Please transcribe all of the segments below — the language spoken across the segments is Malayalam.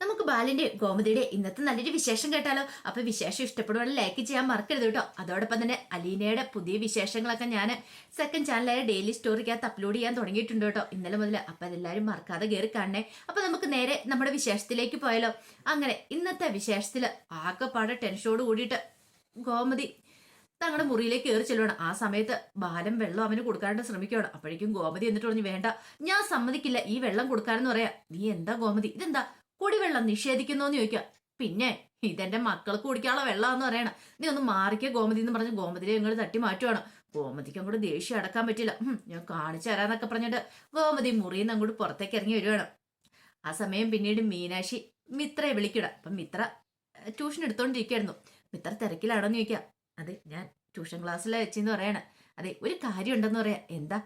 നമുക്ക് ബാലിന്റെ ഗോമതിയുടെ ഇന്നത്തെ നല്ലൊരു വിശേഷം കേട്ടാലോ? അപ്പൊ വിശേഷം ഇഷ്ടപ്പെടുവാണെങ്കിൽ ലൈക്ക് ചെയ്യാൻ മറക്കരുത് കേട്ടോ. അതോടൊപ്പം തന്നെ അലീനയുടെ പുതിയ വിശേഷങ്ങളൊക്കെ ഞാൻ സെക്കൻഡ് ചാനലായ ഡെയിലി സ്റ്റോറിക്കകത്ത് അപ്ലോഡ് ചെയ്യാൻ തുടങ്ങിയിട്ടുണ്ട് കേട്ടോ. ഇന്നലെ മുതൽ അപ്പൊ അതെല്ലാവരും മറക്കാതെ കയറി കാണണേ. അപ്പൊ നമുക്ക് നേരെ നമ്മുടെ വിശേഷത്തിലേക്ക് പോയാലോ. അങ്ങനെ ഇന്നത്തെ വിശേഷത്തിൽ ആകെപ്പാടെ ടെൻഷനോട് കൂടിയിട്ട് ഗോമതി തങ്ങളുടെ മുറിയിലേക്ക് കയറി ചെല്ലുവാണ്. ആ സമയത്ത് ബാലം വെള്ളം അവന് കൊടുക്കാനായിട്ട് ശ്രമിക്കുകയാണ് അപ്പോഴേക്കും ഗോമതി എന്നിട്ട് പറഞ്ഞു വേണ്ട ഞാൻ സമ്മതിക്കില്ല. ഈ വെള്ളം കൊടുക്കാനെന്ന് പറയാ. നീ എന്താ ഗോമതി? ഇതെന്താ? കുടിവെള്ളം നിഷേധിക്കുന്നോന്ന് ചോദിക്കുക പിന്നെ ഇതെന്റെ മക്കൾക്ക് കുടിക്കാനുള്ള വെള്ളമെന്ന് പറയണ. നീ ഒന്ന് മാറിക്കേ ഗോമതി എന്ന് പറഞ്ഞ് ഗോമതിയെ ഞങ്ങൾ തട്ടി മാറ്റുവാണ്. ഗോമതിക്ക് അങ്ങോട്ട് ദേഷ്യം അടക്കാൻ പറ്റില്ല. ഞാൻ കാണിച്ചു തരാന്നൊക്കെ പറഞ്ഞിട്ട് ഗോമതി മുറിയിൽ നിന്ന് അങ്ങോട്ട് പുറത്തേക്ക് ഇറങ്ങി വരുവാണ്. ആ സമയം പിന്നീട് മീനാക്ഷി മിത്രയെ വിളിക്കണം അപ്പം മിത്ര ട്യൂഷൻ എടുത്തോണ്ടിരിക്കുകയായിരുന്നു മിത്ര തിരക്കിലാണോന്ന് ചോദിക്കാം. അതെ ഞാൻ ട്യൂഷൻ ക്ലാസ്സിലെ വെച്ചെന്ന് പറയാണ്. അതെ ഒരു കാര്യം ഉണ്ടെന്ന് പറയാ. എന്താ?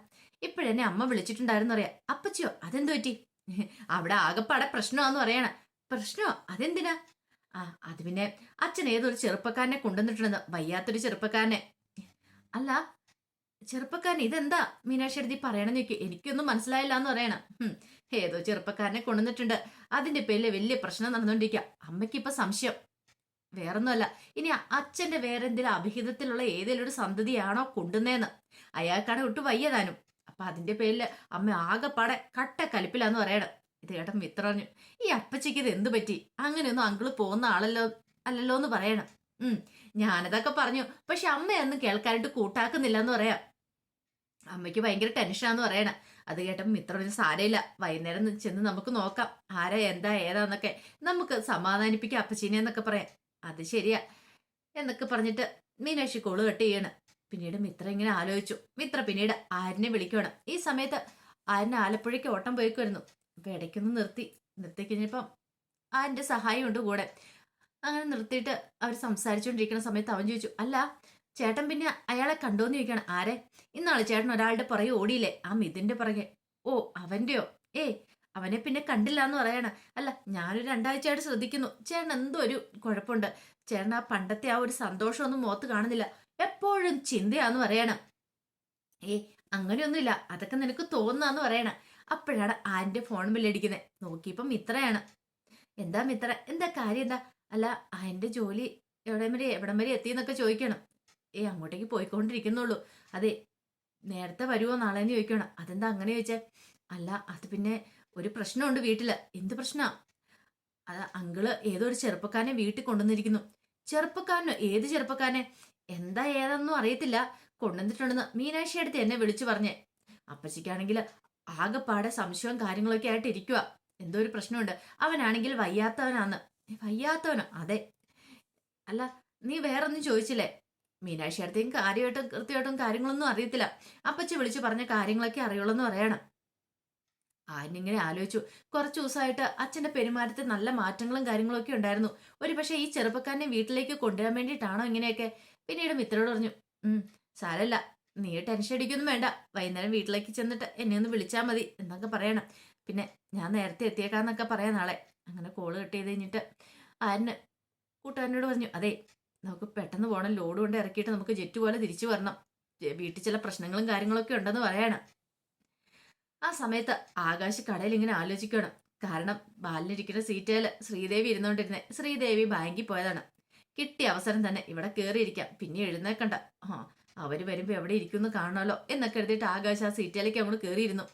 ഇപ്പോഴെന്നെ അമ്മ വിളിച്ചിട്ടുണ്ടായിരുന്നു പറയാ. അപ്പച്ചിയോ അതെന്തു പറ്റി? അവിടെ ആകെപ്പാടെ പ്രശ്നമാന്ന് പറയണ. പ്രശ്നോ? അതെന്തിനാ? ആ അത് പിന്നെ അച്ഛൻ ഏതൊരു ചെറുപ്പക്കാരനെ കൊണ്ടുവന്നിട്ടുണ്ടെന്ന് വയ്യാത്തൊരു ചെറുപ്പക്കാരനെ. അല്ല ചെറുപ്പക്കാരൻ ഇതെന്താ മീനാക്ഷി പറയണെന്ന് ചോദിക്കും? എനിക്കൊന്നും മനസ്സിലായില്ല എന്ന് പറയണ ഏതോ ചെറുപ്പക്കാരനെ കൊണ്ടുവന്നിട്ടുണ്ട്. അതിന്റെ പേരിൽ വലിയ പ്രശ്നം നടന്നുകൊണ്ടിരിക്കുക അമ്മയ്ക്ക് ഇപ്പൊ സംശയം. വേറൊന്നുമല്ല. ഇനി അച്ഛന്റെ വേറെന്തെങ്കിലും അഭിഹിതത്തിലുള്ള ഏതെങ്കിലും ഒരു സന്തതിയാണോ കൊണ്ടുവന്നേന്ന്? അയാൾക്കാണ് ഒട്ടും വയ്യതാനും അപ്പൊ അതിന്റെ പേരിൽ അമ്മ ആകെപ്പാടെ കട്ട കലിപ്പിലാന്ന് പറയണം. ഇത് ഏട്ടൻ വിത്രഞ്ഞു ഈ അപ്പച്ചിക്ക് ഇത് എന്ത് പറ്റി? അങ്ങനെയൊന്നും അങ്കിൾ പോകുന്ന ആളല്ലോ അല്ലല്ലോ എന്ന് പറയണം. ഉം ഞാനതൊക്കെ പറഞ്ഞു. പക്ഷെ അമ്മയൊന്നും കേൾക്കാനായിട്ട് കൂട്ടാക്കുന്നില്ല എന്ന് പറയാം. അമ്മയ്ക്ക് ഭയങ്കര ടെൻഷനാന്ന് പറയണം. അത് കേട്ട മിത്ര ഒരു സാരയില്ല. വൈകുന്നേരം ചെന്ന് നമുക്ക് നോക്കാം. ആരാ എന്താ ഏതാന്നൊക്കെ നമുക്ക് സമാധാനിപ്പിക്കാം അപ്പച്ചീനെ എന്നൊക്കെ പറയാം. അത് ശരിയാ. എന്നൊക്കെ പറഞ്ഞിട്ട് മീനാക്ഷി കോൾ കട്ട് ചെയ്യണം. പിന്നീട് മിത്ര ഇങ്ങനെ ആലോചിച്ചു. മിത്ര പിന്നീട് ആരിനെ വിളിക്കണം ഈ സമയത്ത് ആരിനെ ആലപ്പുഴയ്ക്ക് ഓട്ടം പോയിക്കുമായിരുന്നു അപ്പൊ ഇടയ്ക്കൊന്ന് നിർത്തി. നിർത്തി കഴിഞ്ഞപ്പം ആരിന്റെ സഹായം ഉണ്ട് കൂടെ. അങ്ങനെ നിർത്തിയിട്ട് അവർ സംസാരിച്ചുകൊണ്ടിരിക്കുന്ന സമയത്ത് അവൻ ചോദിച്ചു അല്ല ചേട്ടൻ പിന്നെ അയാളെ കണ്ടോന്ന് ചോദിക്കണം ആരെ? ഇന്നാൾ ചേട്ടൻ ഒരാളുടെ പുറകെ ഓടിയില്ലേ? ആ മിതിന്റെ പുറകെ. ഓ അവന്റെയോ? ഏ അവനെ പിന്നെ കണ്ടില്ല എന്ന് പറയണ. അല്ല ഞാനൊരു രണ്ടാഴ്ചയായിട്ട് ശ്രദ്ധിക്കുന്നു. ചേട്ടൻ എന്തോ ഒരു കുഴപ്പമുണ്ട്. ചേട്ടൻ ആ പണ്ടത്തെ ആ ഒരു സന്തോഷമൊന്നും മുഖത്ത് കാണുന്നില്ല. എപ്പോഴും ചിന്തയാന്ന് പറയണം. ഏ അങ്ങനെയൊന്നുമില്ല. അതൊക്കെ നിനക്ക് തോന്നുന്നാന്ന് പറയണം. അപ്പോഴാണ് ആന്റെ ഫോൺ ബില്ലടിക്കുന്നത് നോക്കിയപ്പം മിത്രയാണ്. എന്താ മിത്ര? എന്താ കാര്യം? എന്താ? അല്ല ആന്റെ ജോലി എവിടെ വരെ എവിടം വരെ എത്തിയെന്നൊക്കെ ചോദിക്കണം. ഏ അങ്ങോട്ടേക്ക് പോയിക്കൊണ്ടിരിക്കുന്നുള്ളൂ. അതെ നേരത്തെ വരുമോ നാളെ എന്ന് ചോദിക്കണം. അതെന്താ അങ്ങനെ ചോദിച്ചേ? അല്ല അത് പിന്നെ ഒരു പ്രശ്നമുണ്ട് വീട്ടിൽ. എന്ത് പ്രശ്നാ? അത് അങ്കിൾ ഏതോ ഒരു ചെറുപ്പക്കാരനെ വീട്ടിൽ കൊണ്ടുവന്നിരിക്കുന്നു. ചെറുപ്പക്കാരനോ? ഏത് ചെറുപ്പക്കാരനെ? എന്താ ഏതാണെന്നും അറിയത്തില്ല. കൊണ്ടുവന്നിട്ടുണ്ടെന്ന് മീനാക്ഷി അടുത്ത് എന്നെ വിളിച്ചു പറഞ്ഞേ. അപ്പച്ചിക്കാണെങ്കിൽ ആകെപ്പാടെ സംശയവും കാര്യങ്ങളൊക്കെ ആയിട്ട് ഇരിക്കുക എന്തോ ഒരു പ്രശ്നമുണ്ട്. അവനാണെങ്കിൽ വയ്യാത്തവനാന്ന്. വയ്യാത്തവനോ? അതെ. അല്ല നീ വേറൊന്നും ചോദിച്ചില്ലേ? മീനാക്ഷി അടുത്തേക്കും കാര്യമായിട്ടും കൃത്യമായിട്ടും കാര്യങ്ങളൊന്നും അറിയത്തില്ല. അപ്പച്ചി വിളിച്ചു പറഞ്ഞ കാര്യങ്ങളൊക്കെ അറിയുള്ളൂ എന്ന് പറയണം. ആനിങ്ങനെ ആലോചിച്ചു. കുറച്ച് ദിവസമായിട്ട് അച്ഛന്റെ പെരുമാറ്റത്തിൽ നല്ല മാറ്റങ്ങളും കാര്യങ്ങളും ഒക്കെ ഉണ്ടായിരുന്നു. ഒരു പക്ഷേ ഈ ചെറുപ്പക്കാരനെ വീട്ടിലേക്ക് കൊണ്ടുവരാൻ വേണ്ടിയിട്ടാണോ ഇങ്ങനെയൊക്കെ? പിന്നീട് മിത്രയോട് പറഞ്ഞു സാരല്ല നീ ടെൻഷൻ അടിക്കൊന്നും വേണ്ട. വൈകുന്നേരം വീട്ടിലേക്ക് ചെന്നിട്ട് എന്നെ ഒന്ന് വിളിച്ചാൽ മതി എന്നൊക്കെ പറയണം. പിന്നെ ഞാൻ നേരത്തെ എത്തിയേക്കാന്നൊക്കെ പറയാം നാളെ. അങ്ങനെ കോൾ കട്ട് ചെയ്ത് കഴിഞ്ഞിട്ട് ആരിന്? കൂട്ടുകാരനോട് പറഞ്ഞു അതെ നമുക്ക് പെട്ടെന്ന് പോകണം ലോഡ് കൊണ്ട് ഇറക്കിയിട്ട് നമുക്ക് ജെറ്റ് പോലെ തിരിച്ചു വരണം. വീട്ടിൽ ചില പ്രശ്നങ്ങളും കാര്യങ്ങളൊക്കെ ഉണ്ടെന്ന് പറയണം. ആ സമയത്ത് ആകാശ് കടയിൽ ഇങ്ങനെ ആലോചിക്കണം. കാരണം ബാലിനിരിക്കുന്ന സീറ്റേൽ ശ്രീദേവി ഇരുന്നുകൊണ്ടിരുന്നേ. ശ്രീദേവി ബാങ്കിൽ പോയതാണ്. കിട്ടിയ അവസരം തന്നെ ഇവിടെ കയറിയിരിക്കാം പിന്നെ എഴുന്നേക്കണ്ട. ആ അവർ വരുമ്പോ എവിടെ ഇരിക്കുന്നു കാണണമല്ലോ എന്നൊക്കെ എഴുതിയിട്ട് ആകാശ് ആ സീറ്റിലേക്ക് അങ്ങോട്ട് കയറിയിരുന്നു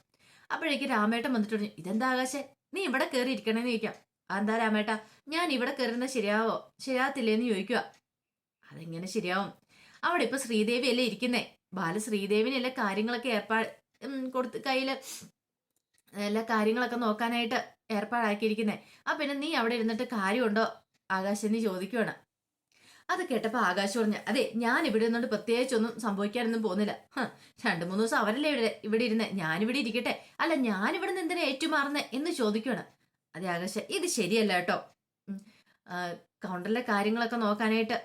അപ്പോഴേക്ക് രാമേട്ടൻ വന്നിട്ട് പറഞ്ഞു ഇതെന്താ ആകാശേ? നീ ഇവിടെ കയറി ഇരിക്കണേന്ന് ചോദിക്കാം. അതെന്താ രാമേട്ട? ഞാൻ ഇവിടെ കയറുന്നത് ശരിയാവോ? ശരിയാകത്തില്ലേന്ന് ചോദിക്കുക. അതെങ്ങനെ ശരിയാവും? അവിടെ ഇപ്പൊ ശ്രീദേവി അല്ലേ ഇരിക്കുന്നേ? ബാല ശ്രീദേവിനല്ലേ കാര്യങ്ങളൊക്കെ ഏർപ്പാട് കൊടുത്ത് കയ്യിൽ എല്ലാ കാര്യങ്ങളൊക്കെ നോക്കാനായിട്ട് ഏർപ്പാടാക്കിയിരിക്കുന്നേ? ആ പിന്നെ നീ അവിടെ ഇരുന്നിട്ട് കാര്യമുണ്ടോ? ആകാശം നീ ചോദിക്കുവാണ്. അത് കേട്ടപ്പോ ആകാശ് പറഞ്ഞു അതെ ഞാൻ ഇവിടെ ഇരുന്നോണ്ട് പ്രത്യേകിച്ചൊന്നും സംഭവിക്കാനൊന്നും പോകുന്നില്ല. രണ്ടു മൂന്ന് ദിവസം അവരല്ലേ ഇവിടെ ഇവിടെ ഇരുന്നേ. ഞാനിവിടെ ഇരിക്കട്ടെ. അല്ല ഞാൻ ഞാനിവിടെ നിന്ന് എന്തിനാ ഏറ്റുമാറുന്നത് എന്ന് ചോദിക്കുവാണ്. അതെ ആകാശ ഇത് ശരിയല്ല കേട്ടോ. കൗണ്ടറിലെ കാര്യങ്ങളൊക്കെ നോക്കാനായിട്ട്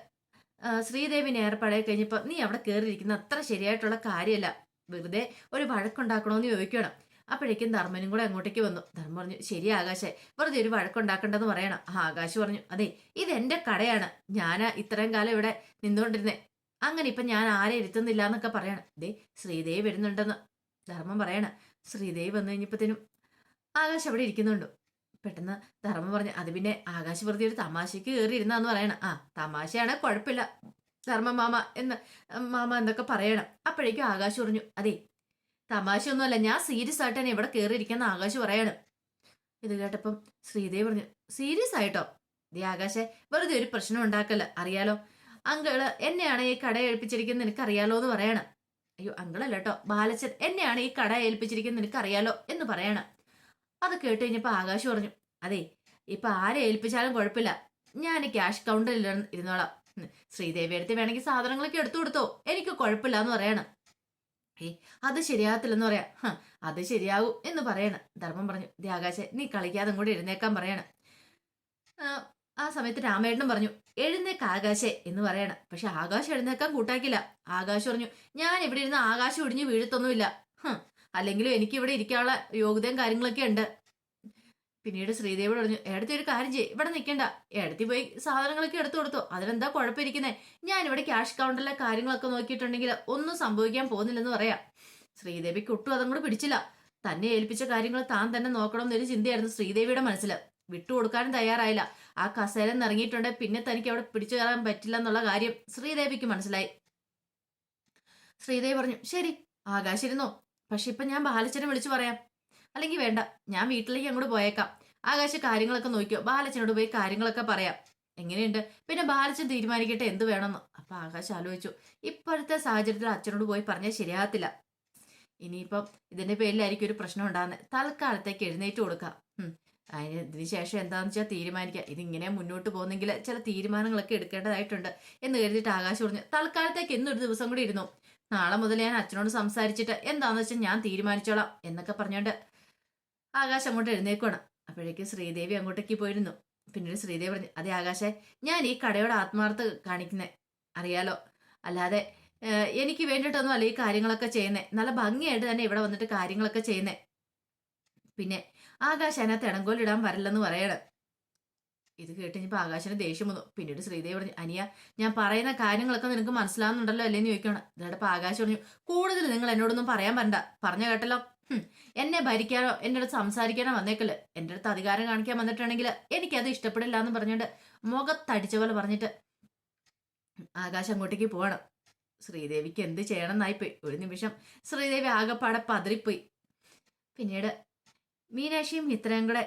ശ്രീദേവി ശ്രീദേവിനെ ഏർപ്പാടായി കഴിഞ്ഞപ്പോ നീ അവിടെ കയറിയിരിക്കുന്ന അത്ര ശരിയായിട്ടുള്ള കാര്യമല്ല. വെറുതെ ഒരു വഴക്കുണ്ടാക്കണോന്ന് ചോദിക്കണം അപ്പോഴേക്കും ധർമ്മനും കൂടെ അങ്ങോട്ടേക്ക് വന്നു. ധർമ്മം പറഞ്ഞു ശരി ആകാശേ വെറുതെ ഒരു വഴക്കുണ്ടാക്കണ്ടെന്ന് പറയണം. ആ ആകാശ് പറഞ്ഞു അതെ ഇത് എന്റെ കടയാണ്. ഞാൻ ഇത്രയും കാലം ഇവിടെ നിന്നുകൊണ്ടിരുന്നേ. അങ്ങനെ ഇപ്പൊ ഞാൻ ആരെ ഇരുത്തുന്നില്ല എന്നൊക്കെ പറയണം. ദേ ശ്രീദേവി വരുന്നുണ്ടെന്ന് ധർമ്മം പറയണം. ശ്രീദേവി വന്നു കഴിഞ്ഞപ്പത്തേനും ആകാശ് അവിടെ ഇരിക്കുന്നുണ്ട്. പെട്ടെന്ന് ധർമ്മം പറഞ്ഞു അത് പിന്നെ ആകാശ് വെറുതെ ഒരു തമാശയ്ക്ക് കയറി ഇരുന്നാന്ന് പറയണം. ആ തമാശയാണ് കുഴപ്പമില്ല ധർമ്മ മാമ എന്ന് മാമ എന്നൊക്കെ പറയണം. അപ്പോഴേക്കും ആകാശ് പറഞ്ഞു അതെ തമാശയൊന്നുമല്ല. ഞാൻ സീരിയസ് ആയിട്ട് തന്നെ ഇവിടെ കയറിയിരിക്കുന്ന ആകാശ് പറയാണ്. ഇത് കേട്ടപ്പം ശ്രീദേവി പറഞ്ഞു സീരിയസ് ആയിട്ടോ? ദേ ആകാശെ വെറുതെ ഒരു പ്രശ്നം ഉണ്ടാക്കല്ല. അറിയാലോ? അങ്കിൾ എന്നെയാണ് ഈ കട ഏൽപ്പിച്ചിരിക്കുന്നത് നിനക്ക് അറിയാലോ എന്ന് പറയണം. അയ്യോ അങ്കിളല്ല കേട്ടോ. ബാലച്ചൻ എന്നെയാണ് ഈ കട ഏൽപ്പിച്ചിരിക്കുന്നത് നിനക്ക് അറിയാലോ എന്ന് പറയണം. അത് കേട്ട് കഴിഞ്ഞപ്പോ ആകാശ് പറഞ്ഞു അതെ ഇപ്പൊ ആരെ ഏൽപ്പിച്ചാലും കുഴപ്പമില്ല. ഞാൻ ക്യാഷ് കൗണ്ടറിൽ ഇരുന്നോളാം. ശ്രീദേവി അടുത്ത് വേണമെങ്കിൽ സാധനങ്ങളൊക്കെ എടുത്തു കൊടുത്തോ. എനിക്ക് കുഴപ്പമില്ല എന്ന് പറയണം. ഏ അത് ശരിയാകത്തില്ലെന്ന് പറയാ. ഹ, അത് ശരിയാകൂ എന്ന് പറയണം. ധർമ്മം പറഞ്ഞു ദേ നീ കളിക്കാതെ കൂടെ എഴുന്നേക്കാൻ പറയണം. ആ, സമയത്ത് രാമേട്ടനും പറഞ്ഞു എഴുന്നേക്ക് ആകാശെ എന്ന് പറയണം. പക്ഷെ ആകാശം എഴുന്നേക്കാൻ കൂട്ടാക്കില്ല. ആകാശം പറഞ്ഞു ഞാൻ ഇവിടെ ഇരുന്ന് ആകാശം ഒടിഞ്ഞ് വീഴത്തൊന്നുമില്ല. ഹ്, അല്ലെങ്കിലും എനിക്ക് ഇവിടെ ഇരിക്കാനുള്ള യോഗ്യതയും കാര്യങ്ങളൊക്കെ ഉണ്ട്. പിന്നീട് ശ്രീദേവി പറഞ്ഞു എടുത്തി ഒരു കാര്യം ചെയ്യ്. ഇവിടെ നിൽക്കണ്ട. എടുത്തി പോയി സാധനങ്ങളൊക്കെ എടുത്തു കൊടുത്തു. അതിലെന്താ കുഴപ്പമിരിക്കുന്നേ? ഞാൻ ഇവിടെ ക്യാഷ് കൗണ്ടറിലെ കാര്യങ്ങളൊക്കെ നോക്കിയിട്ടുണ്ടെങ്കിൽ ഒന്നും സംഭവിക്കാൻ പോകുന്നില്ലെന്ന് പറയാം. ശ്രീദേവിക്ക് ഒട്ടും അതും കൂടെ പിടിച്ചില്ല. തന്നെ ഏൽപ്പിച്ച കാര്യങ്ങൾ താൻ തന്നെ നോക്കണം എന്നൊരു ചിന്തയായിരുന്നു ശ്രീദേവിയുടെ മനസ്സിൽ വിട്ടുകൊടുക്കാനും തയ്യാറായില്ല. ആ കസേര നിറങ്ങിയിട്ടുണ്ട് പിന്നെ തനിക്ക് അവിടെ പിടിച്ചു കയറാൻ പറ്റില്ല എന്നുള്ള കാര്യം ശ്രീദേവിക്ക് മനസ്സിലായി. ശ്രീദേവി പറഞ്ഞു ശരി ആകാശിരുന്നോ? പക്ഷെ ഇപ്പൊ ഞാൻ ബാലച്ചനെ വിളിച്ചു പറയാം. അല്ലെങ്കിൽ വേണ്ട ഞാൻ വീട്ടിലേക്ക് അങ്ങോട്ട് പോയേക്കാം. ആകാശ് കാര്യങ്ങളൊക്കെ നോക്കിയോ? ബാലച്ചനോട് പോയി കാര്യങ്ങളൊക്കെ പറയാം. എങ്ങനെയുണ്ട്? പിന്നെ ബാലച്ചൻ തീരുമാനിക്കട്ടെ എന്ത് വേണമെന്ന്. അപ്പൊ ആകാശ് ആലോചിച്ചു. ഇപ്പോഴത്തെ സാഹചര്യത്തിൽ അച്ഛനോട് പോയി പറഞ്ഞാൽ ശരിയാകത്തില്ല. ഇനിയിപ്പം ഇതിന്റെ പേരിലായിരിക്കും ഒരു പ്രശ്നം ഉണ്ടാകുന്നത്. തൽക്കാലത്തേക്ക് എഴുന്നേറ്റ് കൊടുക്കാം. അതിന് ഇതിന് ശേഷം എന്താണെന്ന് വെച്ചാൽ തീരുമാനിക്കുക ഇതിങ്ങനെ മുന്നോട്ട് പോകുന്നെങ്കിൽ ചില തീരുമാനങ്ങളൊക്കെ എടുക്കേണ്ടതായിട്ടുണ്ട് എന്ന് കരുതിയിട്ട് ആകാശം പറഞ്ഞു തൽക്കാലത്തേക്ക് ഇന്നൊരു ദിവസം കൂടി ഇരുന്നു? നാളെ മുതൽ ഞാൻ അച്ഛനോട് സംസാരിച്ചിട്ട് എന്താണെന്ന് വെച്ചാൽ ഞാൻ തീരുമാനിച്ചോളാം എന്നൊക്കെ പറഞ്ഞോണ്ട് ആകാശ് അങ്ങോട്ട് എഴുന്നേക്കണം അപ്പോഴേക്കും ശ്രീദേവി അങ്ങോട്ടേക്ക് പോയിരുന്നു. പിന്നീട് ശ്രീദേവി പറഞ്ഞു അതെ ആകാശെ ഞാൻ ഈ കടയുടെ ആത്മാർത്ഥ കാണിക്കുന്നത് അറിയാലോ? അല്ലാതെ എനിക്ക് വേണ്ടിയിട്ടൊന്നും അല്ല ഈ കാര്യങ്ങളൊക്കെ ചെയ്യുന്നേ. നല്ല ഭംഗിയായിട്ട് തന്നെ ഇവിടെ വന്നിട്ട് കാര്യങ്ങളൊക്കെ ചെയ്യുന്നേ. പിന്നെ ആകാശ് അതിനകത്ത് ഇടങ്കോലിടാൻ വരില്ലെന്ന് പറയണം. ഇത് കേട്ട് ആകാശന് ദേഷ്യം വന്നു. പിന്നീട് ശ്രീദേവി പറഞ്ഞു അനിയ ഞാൻ പറയുന്ന കാര്യങ്ങളൊക്കെ നിനക്ക് മനസ്സിലാവുന്നുണ്ടല്ലോ അല്ലേന്ന് ചോദിക്കണം ഇതോടൊപ്പം ആകാശ് പറഞ്ഞു കൂടുതൽ നിങ്ങൾ എന്നോടൊന്നും പറയാൻ പറ്റണ്ട പറഞ്ഞ കേട്ടല്ലോ? എന്നെ ഭരിക്കാനോ എന്റെ അടുത്ത് സംസാരിക്കാനോ വന്നേക്കൽ. എന്റെ അടുത്ത് അധികാരം കാണിക്കാൻ വന്നിട്ടുണ്ടെങ്കിൽ എനിക്കത് ഇഷ്ടപ്പെടില്ല എന്ന് പറഞ്ഞുകൊണ്ട് മുഖത്തടിച്ച പോലെ പറഞ്ഞിട്ട് ആകാശം അങ്ങോട്ടേക്ക് പോകണം. ശ്രീദേവിക്ക് എന്ത് ചെയ്യണം എന്നായിപ്പോയി ഒരു നിമിഷം ശ്രീദേവി ആകെപ്പാടെ പതറിപ്പോയി പിന്നീട് മീനാക്ഷിയും ഇത്രയും കൂടെ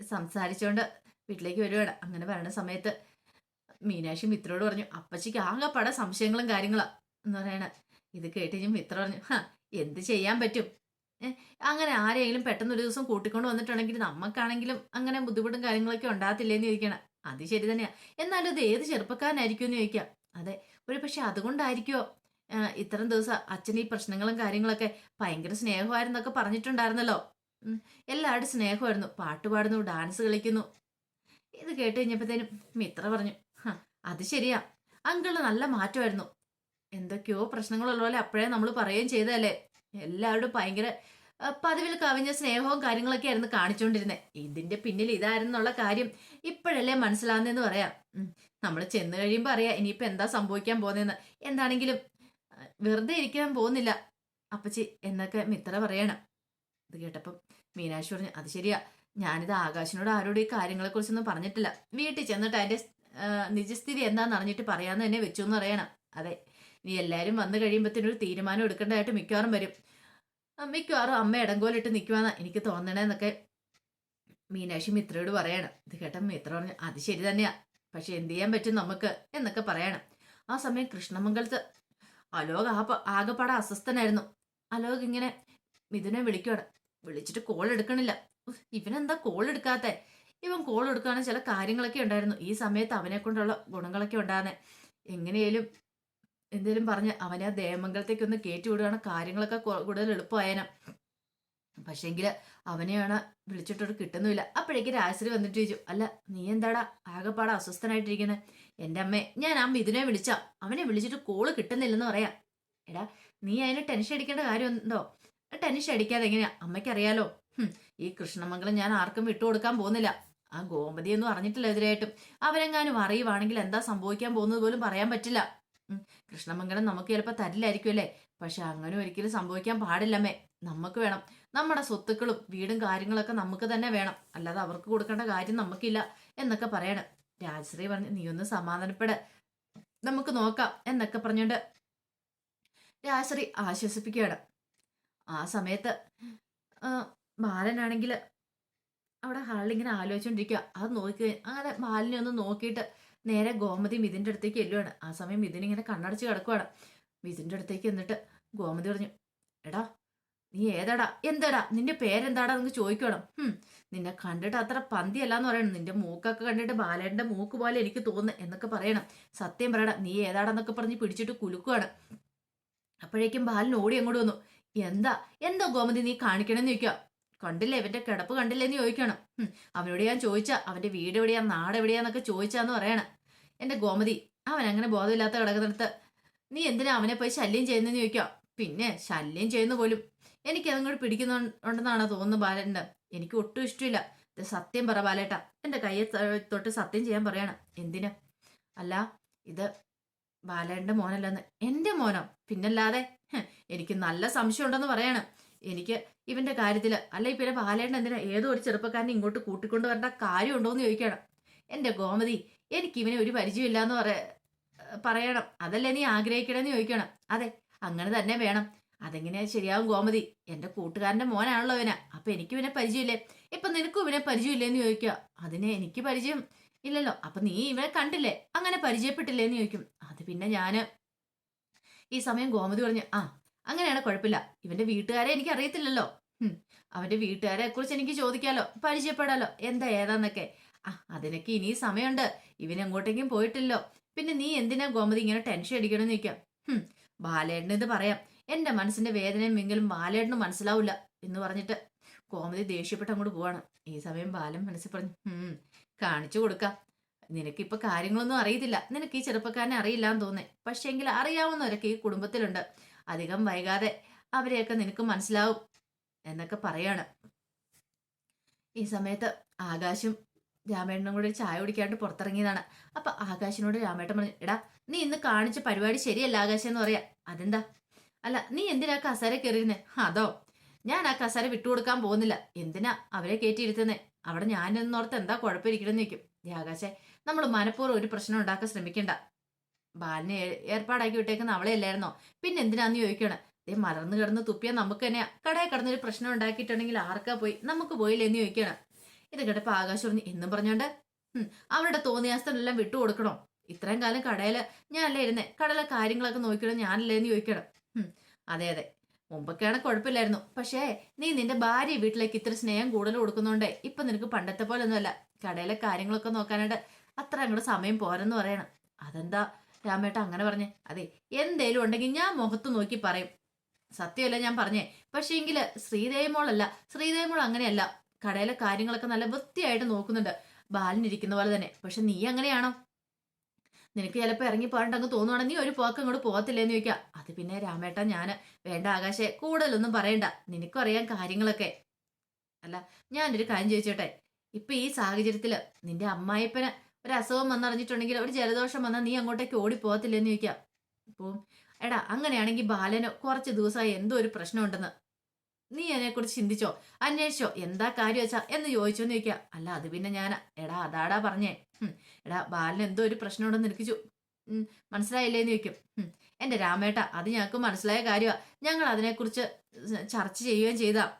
സംസാരിച്ചുകൊണ്ട് വീട്ടിലേക്ക് വരുവാണ്. അങ്ങനെ വരണ സമയത്ത് മീനാക്ഷി മിത്രോട് പറഞ്ഞു അപ്പച്ചിക്ക് ആകെപ്പാടെ സംശയങ്ങളും കാര്യങ്ങളാ. എന്ന് പറയണ. ഇത് കേട്ട് ഞാൻ മിത്ര പറഞ്ഞു എന്ത് ചെയ്യാൻ പറ്റും? അങ്ങനെ ആരെങ്കിലും പെട്ടെന്ന് ഒരു ദിവസം കൂട്ടിക്കൊണ്ട് വന്നിട്ടുണ്ടെങ്കിൽ നമുക്കാണെങ്കിലും അങ്ങനെ ബുദ്ധിമുട്ടും കാര്യങ്ങളൊക്കെ ഉണ്ടാകത്തില്ലേന്ന് ചോദിക്കണം. അത് ശരി തന്നെയാ. എന്നാലും അത് ഏത് ചെറുപ്പക്കാരനായിരിക്കും എന്ന് ചോദിക്കാം. അതെ ഒരു പക്ഷെ അതുകൊണ്ടായിരിക്കുമോ ഇത്രയും ദിവസം അച്ഛൻ ഈ പ്രശ്നങ്ങളും കാര്യങ്ങളൊക്കെ ഭയങ്കര സ്നേഹമായിരുന്നൊക്കെ പറഞ്ഞിട്ടുണ്ടായിരുന്നല്ലോ. എല്ലാവരുടെ സ്നേഹമായിരുന്നു. പാട്ട് പാടുന്നു ഡാൻസ് കളിക്കുന്നു. ഇത് കേട്ട് കഴിഞ്ഞപ്പോഴത്തേനും മിത്ര പറഞ്ഞു "ഹ, അത് ശരിയാ. അങ്കിൾ നല്ല മാറ്റമായിരുന്നു. എന്തൊക്കെയോ പ്രശ്നങ്ങളുള്ള പോലെ അപ്പോഴേ നമ്മൾ പറയുകയും ചെയ്തതല്ലേ? എല്ലാവരോടും ഭയങ്കര പതിവിൽ കവിഞ്ഞ സ്നേഹവും കാര്യങ്ങളൊക്കെ ആയിരുന്നു കാണിച്ചുകൊണ്ടിരുന്നത് ഇതിന്റെ പിന്നിൽ ഇതായിരുന്നുള്ള കാര്യം ഇപ്പോഴല്ലേ മനസ്സിലാവുന്നതെന്ന് പറയാം. നമ്മൾ ചെന്ന് കഴിയുമ്പോൾ അറിയാം ഇനിയിപ്പോൾ എന്താ സംഭവിക്കാൻ പോകുന്നതെന്ന്. എന്താണെങ്കിലും വെറുതെ ഇരിക്കാൻ പോകുന്നില്ല. അപ്പച്ചി എന്നൊക്കെ മിത്ര പറയണം. ഇത് കേട്ടപ്പം മീനാക്ഷി പറഞ്ഞു അത് ശരിയാ. ഞാനിത് ആകാശിനോട് ആരോടും ഈ കാര്യങ്ങളെക്കുറിച്ചൊന്നും പറഞ്ഞിട്ടില്ല. വീട്ടിൽ ചെന്നിട്ട് അതിന്റെ ആ, നിജസ്ഥിതി എന്താണെന്ന് അറിഞ്ഞിട്ട് പറയാമെന്ന് തന്നെ വെച്ചു എന്ന് പറയണം. അതെ നീ എല്ലാരും വന്നു കഴിയുമ്പോഴത്തേനും ഒരു തീരുമാനം എടുക്കേണ്ടതായിട്ട് മിക്കവാറും വരും. മിക്കവാറും അമ്മ ഇടങ്കോലിട്ട് നിൽക്കുവാന്നാ എനിക്ക് തോന്നണേന്നൊക്കെ മീനാക്ഷി മിത്രയോട് പറയണം. ഇത് കേട്ട മിത്ര പറഞ്ഞു അത് ശരി തന്നെയാ പക്ഷെ എന്ത് ചെയ്യാൻ പറ്റും നമുക്ക്? എന്നൊക്കെ പറയണം. ആ സമയം കൃഷ്ണമംഗലത്ത് അലോക് ആ ആകെപ്പാടെ അസ്വസ്ഥനായിരുന്നു. അലോക് ഇങ്ങനെ മിഥുനെ വിളിക്കുവാണ്. വിളിച്ചിട്ട് കോൾ എടുക്കണില്ല. ഇവനെന്താ കോൾ എടുക്കാത്തെ? ഇവൻ കോൾ എടുക്കുകയാണെങ്കിൽ ചില കാര്യങ്ങളൊക്കെ ഉണ്ടായിരുന്നു. ഈ സമയത്ത് അവനെ കൊണ്ടുള്ള ഗുണങ്ങളൊക്കെ ഉണ്ടാകുന്നത് എങ്ങനെയാലും എന്തേലും പറഞ്ഞ് അവനെ ആ ദേവമംഗലത്തേക്ക് ഒന്ന് കയറ്റി വിടുകയാണ് കാര്യങ്ങളൊക്കെ കൂടുതൽ എളുപ്പമായന. പക്ഷേങ്കിൽ അവനെയാണ് വിളിച്ചിട്ടൊരു കിട്ടുന്നുമില്ല. അപ്പോഴേക്ക് രാജശ്രീ വന്നിട്ട് ചോദിച്ചു അല്ല നീ എന്താടാ ആകെപ്പാടെ അസ്വസ്ഥനായിട്ടിരിക്കുന്നത് എന്റെ അമ്മേ ഞാൻ ആ മിഥുനെ വിളിച്ചാ. അവനെ വിളിച്ചിട്ട് കോൾ കിട്ടുന്നില്ലെന്ന് പറയാം. എടാ നീ അതിന് ടെൻഷൻ അടിക്കേണ്ട കാര്യം എന്തോ? ടെൻഷൻ അടിക്കാതെ എങ്ങനെയാ? അമ്മയ്ക്കറിയാലോ. ഈ കൃഷ്ണമംഗലം ഞാൻ ആർക്കും വിട്ടുകൊടുക്കാൻ പോകുന്നില്ല. ആ ഗോമതിയൊന്നും അറിഞ്ഞിട്ടില്ല എതിരായിട്ടും. അവരെങ്ങാനും അറിയുവാണെങ്കിൽ എന്താ സംഭവിക്കാൻ പോകുന്നത് പോലും പറയാൻ പറ്റില്ല. കൃഷ്ണമംഗലം നമുക്ക് ചിലപ്പോൾ തരില്ലായിരിക്കും അല്ലേ? പക്ഷെ അങ്ങനെ ഒരിക്കലും സംഭവിക്കാൻ പാടില്ലമ്മേ. നമുക്ക് വേണം. നമ്മുടെ സ്വത്തുക്കളും വീടും കാര്യങ്ങളൊക്കെ നമുക്ക് തന്നെ വേണം. അല്ലാതെ അവർക്ക് കൊടുക്കേണ്ട കാര്യം നമുക്കില്ല എന്നൊക്കെ പറയണം. രാജശ്രീ പറഞ്ഞു നീ ഒന്ന് സമാധാനപ്പെട്. നമുക്ക് നോക്കാം എന്നൊക്കെ പറഞ്ഞുകൊണ്ട് രാജശ്രീ ആശ്വസിപ്പിക്കുകയാണ്. ആ സമയത്ത് ബാലനാണെങ്കിൽ അവിടെ ഹാളിൽ ഇങ്ങനെ ആലോചിച്ചുകൊണ്ടിരിക്കുക അത് നോക്കി അങ്ങനെ ബാലിനെ ഒന്ന് നോക്കിയിട്ട് നേരെ ഗോമതി മിഥുന്റെ അടുത്തേക്ക് എല്ലുവാണ് ആ സമയം മിഥുൻ ഇങ്ങനെ കണ്ണടച്ച് കിടക്കുവാണ്. മിഥുന്റെ അടുത്തേക്ക് എന്നിട്ട് ഗോമതി പറഞ്ഞു എടാ നീ ഏതാടാ? എന്താടാ? നിന്റെ പേരെന്താടാ? നിങ്ങൾക്ക് ചോദിക്കണം നിന്നെ കണ്ടിട്ട് അത്ര പന്തിയല്ല എന്ന് പറയണം. നിന്റെ മൂക്കൊക്കെ കണ്ടിട്ട് ബാലേന്റെ മൂക്ക് പോലെ എനിക്ക് തോന്നുന്നു എന്നൊക്കെ പറയണം. സത്യം പറയടാ നീ ഏതാടാന്നൊക്കെ പറഞ്ഞ് പിടിച്ചിട്ട് കുലുക്കുവാണ്. അപ്പോഴേക്കും ബാലൻ ഓടി അങ്ങോട്ട് വന്നു. എന്താ? എന്താ ഗോമതി നീ കാണിക്കണമെന്ന് ചോദിക്കുക കണ്ടില്ലേ? ഇവന്റെ കിടപ്പ് കണ്ടില്ലേ എന്ന് ചോദിക്കണം. അവനോട് ഞാൻ ചോദിച്ചാ അവന്റെ വീട് എവിടെയാ നാട് എവിടെയാന്നൊക്കെ ചോദിച്ചാന്ന് പറയണം. എന്റെ ഗോമതി അവൻ അങ്ങനെ ബോധമില്ലാത്ത കിടക്കുന്നിടത്ത് നീ എന്തിനാ അവനെ പോയി ശല്യം ചെയ്യുന്നെന്ന് ചോദിക്കാം പിന്നെ ശല്യം ചെയ്യുന്ന പോലും എനിക്ക് അതങ്ങോട്ട് പിടിക്കുന്നുണ്ടെന്നാണ് തോന്നുന്നു ബാലന്റെ എനിക്ക് ഒട്ടും ഇഷ്ടമില്ല. സത്യം പറ ബാലേട്ട. എന്റെ കയ്യെ തൊട്ട് സത്യം ചെയ്യാൻ പറയണം. എന്തിന്? അല്ല ഇത് ബാലേട്ടന്റെ മോനല്ലെന്ന്. എന്റെ മോനോ? പിന്നല്ലാതെ എനിക്ക് നല്ല സംശയം ഉണ്ടെന്ന് പറയണം. എനിക്ക് ഇവന്റെ കാര്യത്തിൽ അല്ല പിന്നെ ബാലേട്ടൻ എന്തിനാ ഏതോ ഒരു ചെറുപ്പക്കാരനെ ഇങ്ങോട്ട് കൂട്ടിക്കൊണ്ട് വരേണ്ട കാര്യമുണ്ടോ എന്ന് ചോദിക്കണം. എന്റെ ഗോമതി എനിക്ക് ഇവനെ ഒരു പരിചയമില്ല എന്ന് പറ പറയണം. അതല്ലേ നീ ആഗ്രഹിക്കണമെന്ന് ചോദിക്കണം. അതെ അങ്ങനെ തന്നെ വേണം. അതെങ്ങനെയാ ശരിയാവും ഗോമതി? എന്റെ കൂട്ടുകാരന്റെ മോനാണല്ലോ ഇവനാ. അപ്പൊ എനിക്ക് ഇവനെ പരിചയമില്ലേ? ഇപ്പൊ നിനക്കും ഇവനെ പരിചയമില്ലേന്ന് ചോദിക്കുക. അതിന് എനിക്ക് പരിചയം ഇല്ലല്ലോ. അപ്പൊ നീ ഇവനെ കണ്ടില്ലേ? അങ്ങനെ പരിചയപ്പെട്ടില്ലേന്ന് ചോദിക്കും. അത് പിന്നെ ഞാൻ ഈ സമയം ഗോമതി പറഞ്ഞു ആ അങ്ങനെയാണ് കുഴപ്പമില്ല. ഇവന്റെ വീട്ടുകാരെ എനിക്ക് അറിയത്തില്ലല്ലോ അവന്റെ വീട്ടുകാരെ കുറിച്ച് എനിക്ക് ചോദിക്കാലോ പരിചയപ്പെടാലോ എന്താ ഏതാന്നൊക്കെ. ആ അതിനൊക്കെ ഇനി സമയമുണ്ട്. ഇവൻ എങ്ങോട്ടേക്കും പോയിട്ടില്ലോ. പിന്നെ നീ എന്തിനാ ഗോമതി ഇങ്ങനെ ടെൻഷൻ അടിക്കണമെന്ന് ചോദിക്കാം? ഹും. ബാലേട്ടന് ഇത് പറയാം. എന്റെ മനസ്സിന്റെ വേദനയും എങ്കിലും ബാലേട്ടന് മനസ്സിലാവില്ല എന്ന് പറഞ്ഞിട്ട് ഗോമതി ദേഷ്യപ്പെട്ട് അങ്ങോട്ട് പോവാണ്. ഈ സമയം ബാലൻ മനസ്സിൽ പറഞ്ഞു ഹും കാണിച്ചു കൊടുക്കാം. നിനക്കിപ്പൊ കാര്യങ്ങളൊന്നും അറിയത്തില്ല. നിനക്ക് ഈ ചെറുപ്പക്കാരനെ അറിയില്ല എന്ന് തോന്നേ പക്ഷെങ്കിൽ അറിയാവുന്നവരൊക്കെ ഈ കുടുംബത്തിലുണ്ട്. അധികം വൈകാതെ അവരെയൊക്കെ നിനക്ക് മനസ്സിലാവും എന്നൊക്കെ പറയാണ്. ഈ സമയത്ത് ആകാശും രാമേട്ടനും കൂടി ചായ കുടിക്കാണ്ട് പുറത്തിറങ്ങിയതാണ്. അപ്പൊ ആകാശിനോട് രാമേട്ടൻ പറഞ്ഞു എടാ നീ ഇന്ന് കാണിച്ച പരിപാടി ശരിയല്ല ആകാശം എന്ന് പറയാ. അതെന്താ? അല്ല നീ എന്തിനാ കസാര കയറിയിരുന്നേ അതോ ഞാൻ ആ കസാര വിട്ടുകൊടുക്കാൻ പോകുന്നില്ല. എന്തിനാ അവരെ കയറ്റിയിരുത്തുന്നേ അവിടെ ഞാൻ എന്നോർത്ത് എന്താ കുഴപ്പമിരിക്കണമെന്ന് ഈ ആകാശേ നമ്മൾ മനഃപൂർവം ഒരു പ്രശ്നം ഉണ്ടാക്കാൻ ശ്രമിക്കണ്ട. ബാലിനെ ഏർപ്പാടാക്കി വിട്ടേക്കുന്ന അവളെ അല്ലായിരുന്നോ? പിന്നെ എന്തിനാന്ന് ചോദിക്കണം ദേ മലർന്നു കിടന്ന് തുപ്പിയാൽ നമുക്ക് തന്നെയാ. കടയിൽ കിടന്നൊരു പ്രശ്നം ഉണ്ടാക്കിയിട്ടുണ്ടെങ്കിൽ ആർക്കാ പോയി? നമുക്ക് പോയില്ലേ എന്ന് ചോദിക്കണം ഇത് കേട്ടപ്പോ ആകാശം പറഞ്ഞു എന്നും പറഞ്ഞോണ്ട്? അവരുടെ അവരുടെ തോന്നിയാസത്തിനെല്ലാം വിട്ടുകൊടുക്കണോ ഇത്രയും കാലം കടയിൽ ഞാനല്ലേ ഇരുന്നേ? കടയിലെ കാര്യങ്ങളൊക്കെ നോക്കണം ഞാനല്ലേ എന്ന് ചോദിക്കണം "ഹും, അതെ അതെ. മുമ്പൊക്കെയാണ് കുഴപ്പമില്ലായിരുന്നു. പക്ഷേ നീ നിന്റെ ഭാര്യ വീട്ടിലേക്ക് ഇത്ര സ്നേഹം കൂടുതൽ കൊടുക്കുന്നോണ്ടേ ഇപ്പൊ നിനക്ക് പണ്ടത്തെ പോലെ ഒന്നുമല്ല കടയിലെ കാര്യങ്ങളൊക്കെ നോക്കാനായിട്ട് അത്ര അങ്ങോട്ട് സമയം പോരെന്ന് പറയണം. അതെന്താ? രാമേട്ട അങ്ങനെ പറഞ്ഞേ. അതെ എന്തേലും ഉണ്ടെങ്കിൽ ഞാൻ മുഖത്ത് നോക്കി പറയും. സത്യമല്ല ഞാൻ പറഞ്ഞേ. പക്ഷേ എങ്കിൽ ശ്രീദേവിമോളല്ല ശ്രീദേവിമോൾ അങ്ങനെയല്ല. കടയിലെ കാര്യങ്ങളൊക്കെ നല്ല വൃത്തിയായിട്ട് നോക്കുന്നുണ്ട്. ബാലിനിരിക്കുന്ന പോലെ തന്നെ. പക്ഷെ നീ അങ്ങനെയാണോ? നിനക്ക് ചിലപ്പോൾ ഇറങ്ങി പോകണ്ടങ്ങ് തോന്നുവാണെങ്കിൽ നീ ഒരു പോക്ക് അങ്ങോട്ട് പോകത്തില്ലേന്ന് ചോദിക്കാം. അത് പിന്നെ രാമേട്ട ഞാൻ വേണ്ട ആകാശെ കൂടുതലൊന്നും പറയണ്ട. നിനക്കും അറിയാം കാര്യങ്ങളൊക്കെ. അല്ല ഞാനൊരു കാര്യം ചോദിച്ചോട്ടെ? ഇപ്പൊ ഈ സാഹചര്യത്തിൽ നിന്റെ അമ്മായിപ്പന് ഒരു അസുഖം വന്നറിഞ്ഞിട്ടുണ്ടെങ്കിൽ ഒരു ജലദോഷം വന്നാൽ നീ അങ്ങോട്ടേക്ക് ഓടി പോകത്തില്ലെന്ന് ചോദിക്കാം. അപ്പോ എടാ അങ്ങനെയാണെങ്കിൽ ബാലന് കുറച്ച് ദിവസമായി എന്തോ ഒരു പ്രശ്നമുണ്ടെന്ന്. നീ അതിനെക്കുറിച്ച് ചിന്തിച്ചോ? അന്വേഷിച്ചോ? എന്താ കാര്യം വെച്ചാ? എന്ന് ചോദിച്ചോ എന്ന് ചോദിക്കാം അല്ല അത് പിന്നെ ഞാൻ എടാ അതാടാ പറഞ്ഞേ. എടാ ബാലന് എന്തോ ഒരു പ്രശ്നമുണ്ടെന്ന് എനിക്ക് ചോ- എന്ന് ചോദിക്കും. ഉം, എന്റെ രാമേട്ട അത് ഞങ്ങൾക്ക് മനസ്സിലായ കാര്യമാണ് ഞങ്ങൾ അതിനെക്കുറിച്ച് ചർച്ച ചെയ്യുകയും ചെയ്താ.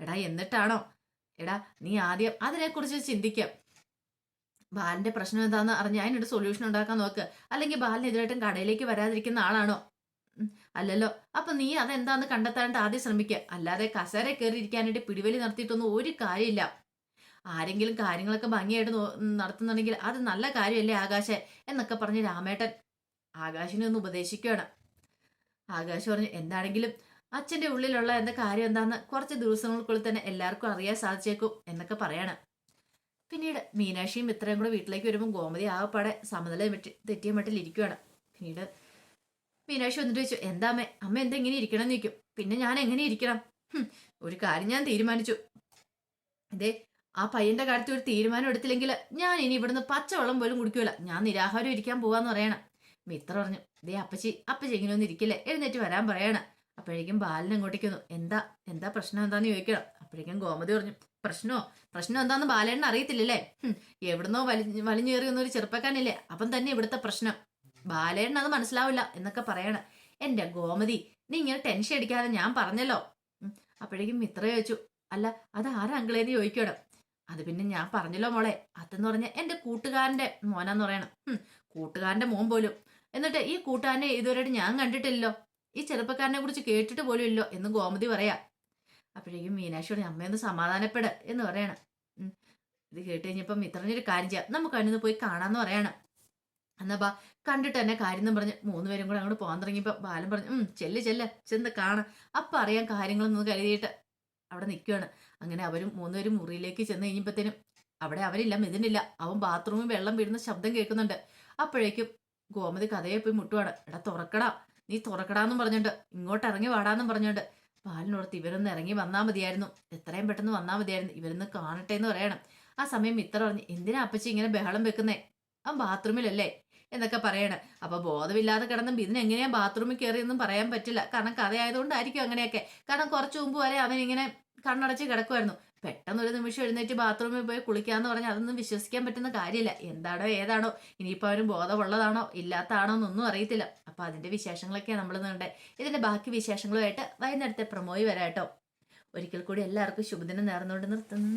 എടാ എന്നിട്ടാണോ? എടാ നീ ആദ്യം അതിനെക്കുറിച്ച് ചിന്തിക്കാം. ബാലിന്റെ പ്രശ്നം എന്താണെന്ന് അറിഞ്ഞ് അതിനൊരു സൊല്യൂഷൻ ഉണ്ടാക്കാൻ നോക്ക്. അല്ലെങ്കിൽ ബാലിന് എതിരായിട്ടും കടയിലേക്ക് വരാതിരിക്കുന്ന ആളാണോ? അല്ലല്ലോ. അപ്പൊ നീ അതെന്താന്ന് കണ്ടെത്താനായിട്ട് ആദ്യം ശ്രമിക്കുക അല്ലാതെ കസേര കയറി ഇരിക്കാനായിട്ട് പിടിവലി നടത്തിയിട്ടൊന്നും ഒരു കാര്യമില്ല. ആരെങ്കിലും കാര്യങ്ങളൊക്കെ ഭംഗിയായിട്ട് നടത്തുന്നുണ്ടെങ്കിൽ അത് നല്ല കാര്യമല്ലേ ആകാശെ? എന്നൊക്കെ പറഞ്ഞ് രാമേട്ടൻ ആകാശിനെ ഒന്ന് ഉപദേശിക്കുകയാണ്. ആകാശ് പറഞ്ഞു എന്താണെങ്കിലും അച്ഛന്റെ ഉള്ളിലുള്ള എന്താ കാര്യം എന്താണെന്ന് കുറച്ച് ദിവസങ്ങൾക്കുള്ളിൽ തന്നെ എല്ലാവർക്കും അറിയാൻ സാധിച്ചേക്കും എന്നൊക്കെ പറയാണ്. പിന്നീട് മീനാക്ഷിയും മിത്രയും കൂടെ വീട്ടിലേക്ക് വരുമ്പോൾ ഗോമതി ആകപ്പാടെ സമനില തെറ്റിയ മട്ടിൽ ഇരിക്കുകയാണ് പിന്നീട് മീനാക്ഷി വന്നിട്ട് ചോദിച്ചു എന്താ അമ്മേ? അമ്മ എന്താ ഇങ്ങനെ ഇരിക്കണം എന്ന് ചോദിക്കും. പിന്നെ ഞാൻ എങ്ങനെ ഇരിക്കണം? ഒരു കാര്യം ഞാൻ തീരുമാനിച്ചു. ഇതേ ആ പയ്യന്റെ കാര്യത്തിൽ ഒരു തീരുമാനം എടുത്തില്ലെങ്കിൽ ഞാൻ ഇനി ഇവിടുന്ന് പച്ചവെള്ളം പോലും കുടിക്കൂല. ഞാൻ നിരാഹാരം ഇരിക്കാൻ പോവാന്ന് പറയണം. മിത്ര പറഞ്ഞു ദേ അപ്പച്ചി അപ്പച്ചി ഇങ്ങനെ ഒന്നും ഇരിക്കില്ലേ? എഴുന്നേറ്റ് വരാൻ പറയണം. അപ്പോഴേക്കും ബാലൻ അങ്ങോട്ടേക്ക് വന്നു എന്താ എന്താ പ്രശ്നം എന്താന്ന് ചോദിക്കണം. അപ്പോഴേക്കും ഗോമതി പറഞ്ഞു പ്രശ്നമോ പ്രശ്നം എന്താന്ന് ബാലേണ്ണ അറിയത്തില്ലല്ലേ? എവിടുന്നോ വലി വലിഞ്ഞേറി ഒരു ചെറുപ്പക്കാരനില്ലേ? അപ്പം തന്നെ ഇവിടുത്തെ പ്രശ്നം. ബാലേണ്ണ അത് മനസ്സിലാവില്ല എന്നൊക്കെ പറയണ. എന്റെ ഗോമതി നീ ഇങ്ങനെ ടെൻഷൻ അടിക്കാതെ ഞാൻ പറഞ്ഞല്ലോ. അപ്പോഴേക്കും മിത്ര ചോദിച്ചു അല്ല അത് ആരാ ചോദിക്കണം അത് പിന്നെ ഞാൻ പറഞ്ഞല്ലോ മോളെ അതെന്ന് പറഞ്ഞ എന്റെ കൂട്ടുകാരന്റെ മോനാന്ന് പറയണം. കൂട്ടുകാരന്റെ മോൻ പോലും. എന്നിട്ട് ഈ കൂട്ടുകാരനെ ഇതുവരെ ഞാൻ കണ്ടിട്ടില്ലല്ലോ. ഈ ചെറുപ്പക്കാരനെ കുറിച്ച് കേട്ടിട്ട് പോലും ഇല്ലോ എന്ന് ഗോമതി പറയാ. അപ്പോഴേക്കും മീനാക്ഷിയോട് അമ്മയൊന്ന് സമാധാനപ്പെട് എന്ന് പറയണം. ഇത് കേട്ട് കഴിഞ്ഞപ്പം മിത്രനൊരു കാര്യം ചെയ്യാം. നമുക്ക് അതിനൊന്ന് പോയി കാണാന്ന് പറയണം. എന്നാ ബാ കണ്ടിട്ട് തന്നെ കാര്യം എന്ന് പറഞ്ഞ് മൂന്നുപേരും കൂടെ അങ്ങോട്ട് പോകാൻ തുടങ്ങിയപ്പോൾ ബാലൻ പറഞ്ഞു ഉം ചെല്ല് ചെല്ല് ചെന്ന് കാണാം. അപ്പം അറിയാം കാര്യങ്ങളൊന്നും കരുതിയിട്ട് അവിടെ നിൽക്കുകയാണ് അങ്ങനെ അവരും മൂന്നുപേരും മുറിയിലേക്ക് ചെന്ന് കഴിഞ്ഞപ്പോഴത്തേനും അവിടെ അവരില്ല മിഥുനില്ല. അവൻ ബാത്റൂമിൽ വെള്ളം വീഴുന്ന ശബ്ദം കേൾക്കുന്നുണ്ട്. അപ്പോഴേക്കും ഗോമതി കഥയെ പോയി മുട്ടുവാണ്. എടാ തുറക്കടാ. നീ തുറക്കടാന്നും പറഞ്ഞിട്ട് ഇങ്ങോട്ട് ഇറങ്ങി വാടാന്നും പറഞ്ഞിട്ട് ബാലിനോർത്ത് ഇവരൊന്ന് ഇറങ്ങി വന്നാൽ മതിയായിരുന്നു. എത്രയും പെട്ടെന്ന് വന്നാൽ മതിയായിരുന്നു. ഇവരൊന്ന് കാണട്ടെ എന്ന് പറയണം. ആ സമയം ഇത്ര പറഞ്ഞു എന്തിനാ അപ്പച്ചി ഇങ്ങനെ ബഹളം വെക്കുന്നേ? അവൻ ബാത്റൂമിലല്ലേ? എന്നൊക്കെ പറയണേ. അപ്പൊ ബോധമില്ലാതെ കിടന്ന ഇതിന് എങ്ങനെയാ ബാത്റൂമിൽ കയറിയെന്നും പറയാൻ പറ്റില്ല. കാരണം കഥയായതുകൊണ്ടായിരിക്കും അങ്ങനെയൊക്കെ. കാരണം കുറച്ചു മുമ്പ് വരെ അവൻ ഇങ്ങനെ കണ്ണടച്ച് കിടക്കുമായിരുന്നു പെട്ടെന്ന് ഒരു നിമിഷം എഴുന്നേറ്റ് ബാത്റൂമിൽ പോയി കുളിക്കാന്ന് പറഞ്ഞാൽ അതൊന്നും വിശ്വസിക്കാൻ പറ്റുന്ന കാര്യമില്ല. എന്താണോ ഏതാണോ ഇനിയിപ്പോൾ അവന് ബോധമുള്ളതാണോ ഇല്ലാത്തതാണോ എന്നൊന്നും അറിയത്തില്ല. അപ്പൊ അതിന്റെ വിശേഷങ്ങളൊക്കെ നമ്മൾ നിന്നുണ്ട് ഇതിന്റെ ബാക്കി വിശേഷങ്ങളുമായിട്ട് വൈകുന്നേരത്തെ പ്രമോയി വരാട്ടോ. ഒരിക്കൽ കൂടി എല്ലാവർക്കും ശുഭദിനം നേർന്നുകൊണ്ട് നിർത്തുന്നു.